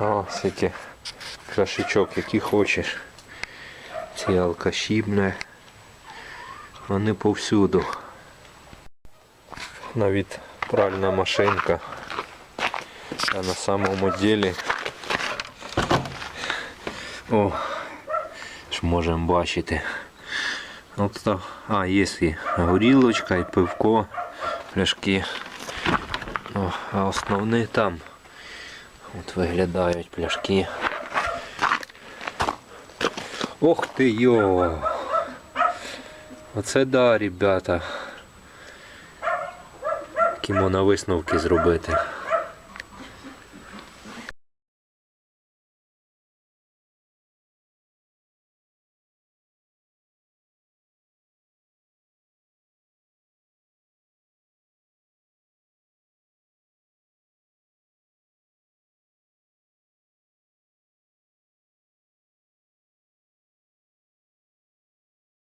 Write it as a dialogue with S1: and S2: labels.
S1: О, скільки крашечок, які хочеш. Ці алкаші, бля. Вони повсюду. Навіть пральна машинка. А на самому ділі. О, ж можемо бачити. От то, а, є і горілочка, і пивко, пляшки. О, а основні там. От виглядають пляшки. Ох ти йо! Оце да, ребята. Які можна висновки зробити.